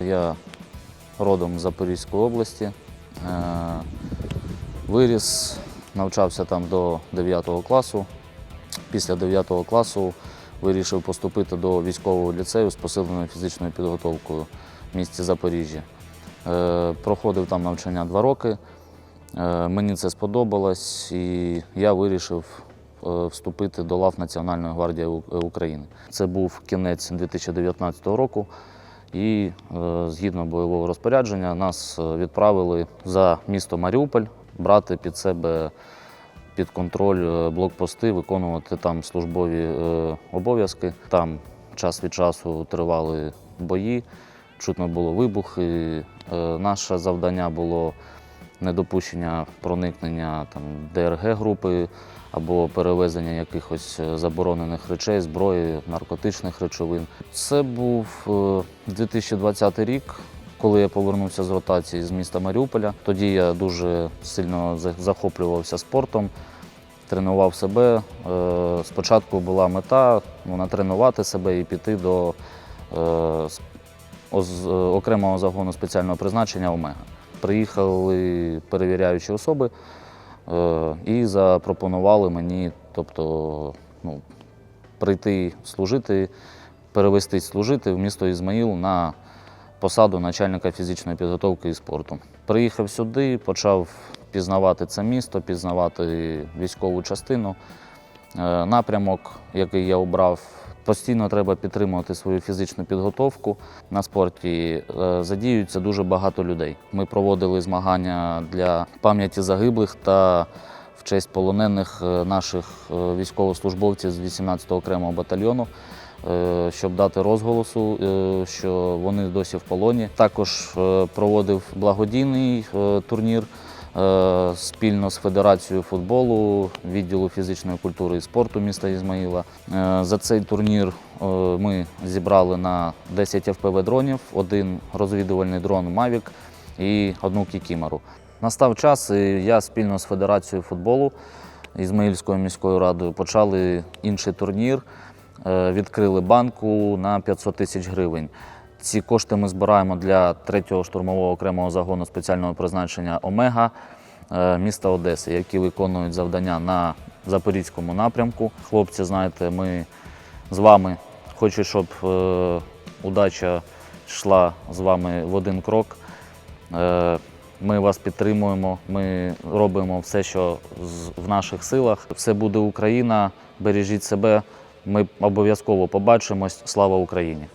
Я родом з Запорізької області. Е, Виріс, навчався там до 9 класу. Після 9 класу вирішив поступити до військового ліцею з посиленою фізичною підготовкою в місті Запоріжжя. Е, Проходив там навчання два роки. Е, Мені це сподобалось, і я вирішив вступити до лав Національної гвардії України. Це був кінець 2019 року, і е, згідно бойового розпорядження нас е, відправили за місто Маріуполь брати під себе під контроль е, блокпости, виконувати там службові обов'язки. Там час від часу тривали бої, чутно було вибухи. Наше завдання було недопущення проникнення там, ДРГ-групи або перевезення якихось е, заборонених речей, зброї, наркотичних речовин. Це був е, 2020 рік. Коли я повернувся з ротації з міста Маріуполя, тоді я дуже сильно захоплювався спортом, тренував себе. Е, Спочатку була мета ну, натренувати себе і піти до е, е, окремого загону спеціального призначення Омега. Приїхали перевіряючі особи е, і запропонували мені, тобто, ну, прийти служити, перевестись служити в місто Ізмаїл на посаду начальника фізичної підготовки і спорту. Приїхав сюди, почав пізнавати це місто, пізнавати військову частину. Е, Напрямок, який я обрав, постійно треба підтримувати свою фізичну підготовку. На спорті е, задіюється дуже багато людей. Ми проводили змагання для пам'яті загиблих та в честь полонених е, наших військовослужбовців з 18-го окремого батальйону. Щоб дати розголосу, що вони досі в полоні. Також проводив благодійний турнір спільно з Федерацією футболу, відділу фізичної культури і спорту міста Ізмаїла. Е, За цей турнір е, ми зібрали на 10 FPV дронів, один розвідувальний дрон Mavic і одну кікімеру. Настав час, і я спільно з Федерацією футболу Ізмаїльською міською радою почали інший турнір. Е, Відкрили банку на 500 тисяч гривень. Ці кошти ми збираємо для 3-го штурмового окремого загону спеціального призначення Омега е, міста Одеси, які виконують завдання на запорізькому напрямку. Хлопці, знаєте, ми з вами хочу, щоб е, удача йшла з вами в один крок. Е, Ми вас підтримуємо, ми робимо все, що в наших силах. Все буде Україна. Бережіть себе. Ми обов'язково побачимось. Слава Україні!